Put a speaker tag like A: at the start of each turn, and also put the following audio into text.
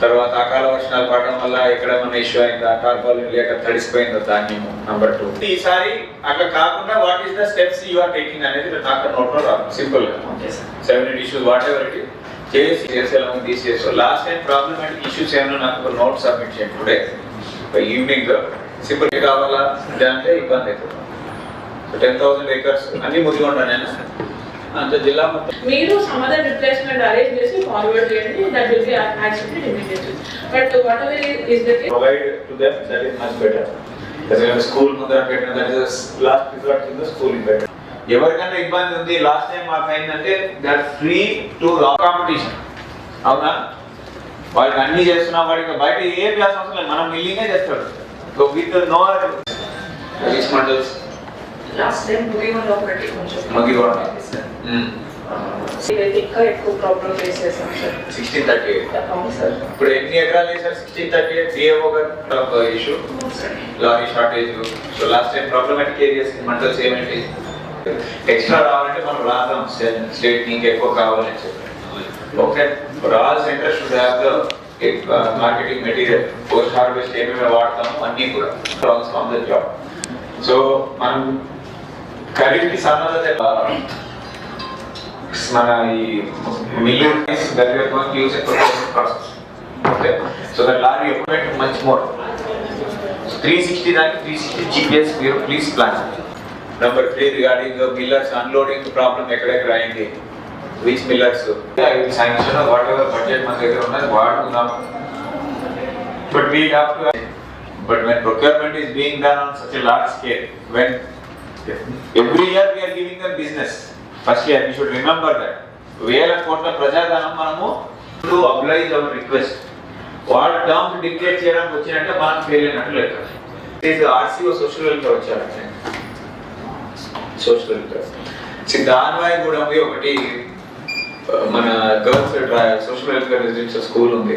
A: తర్వాత అకాల వర్షాలు పడడం వల్ల ఎక్కడ మన ఇష్యూ అయిందా టార్పాలిన్ లేక తడిసిపోయిందా ధాన్యము నంబర్ టూ ఈసారి అట్లా కాకుండా what is the steps you are taking అనేది డాక్టర్ నోట్లో రాదు. సింపుల్గా. సెవెన్ ఇష్యూస్ వాట్ ఎవర్ ఇట్ చేసి చేసేలా తీసేసు లాస్ట్ టైం ప్రాబ్లమాటిక్ ఇష్యూస్ ఏమైనా నాకు నోట్ సబ్మిట్ చేయండి. టుడే ఈవినింగ్ సింపుల్ కావాలా? అంటే ఇబ్బంది అవుతుంది టెన్ థౌసండ్ ఏకర్స్ అన్ని ముదిగొండ నేను. అంత జిల్లా మొత్తం.
B: మీరు సమ్ అదర్ రిప్లేస్మెంట్ అరేంజ్ చేసి ఫార్వర్డ్ చేయండి. That will be accepted immediately but whatever is the the
A: to them that is much better. ఎందుకంటే స్కూల్ ముందర పెట్టిన దట్ ఇస్ లాస్ట్ రిసార్ట్ కింద స్కూల్ బెటర్ ఎవరికైనా ఇబ్బంది ఉంది లాస్ట్ టైం మాకు అయిందంటే that free to raw competition అవునా? వాళ్ళకి అన్ని చేస్తున్నాం వాడికి బయట ఏ క్లాస్ అవసరం లేదు. మనం మిల్లింగే చేస్తాడు. మండల్స్
B: లాస్ట్ టైం ఒకటి కొంచెం ఇంకా ఎక్కువ ప్రాబ్లం ఫేస్ చేస్తాం సార్
A: సిక్స్టీన్ థర్టీ
B: అవును సార్
A: ఇప్పుడు ఎన్ని ఎకరాలు వేసారు sixteen thirty eight D A O garu issue lorry shortage so last time problematic areas మంటల్స్ ఏమేంటి ఎక్స్ట్రా రావాలంటే మనం రాద్దాం. స్టేట్ ఇంకా ఎక్కువ కావాలని చెప్పి. Okay for all centres should have the marketing material post harvest ఏమేమి వాడతాము అన్నీ కూడా జాబ్ సో మనం ఖరీఫ్కి సన్నదత మన ఈ millions so that large equipment much more three sixty దానికి త్రీ సిక్స్టీ జీపీఎస్ మీరు please plan number three regarding millers unloading problem ఎక్కడెక్కడ అయింది which millers I will sanction whatever budget మన దగ్గర ఉన్నది వాడుకుందాం but we have to but when procurement is being done on such large scale when every year we are giving the business first year you should remember that వేల కోట్ల ప్రజాధనం మనము to అప్లైజ్ our request వాడు terms declare చేయడానికి వచ్చినట్టే మనం fail అయినట్టు లెక్క ఆర్సీఓ సోషల్ వెల్ఫేర్ వచ్చారంటే సోషల్ వెల్ఫేర్ దానివాయి కూడా ఒకటి మన girls social welfare residential school ఉంది.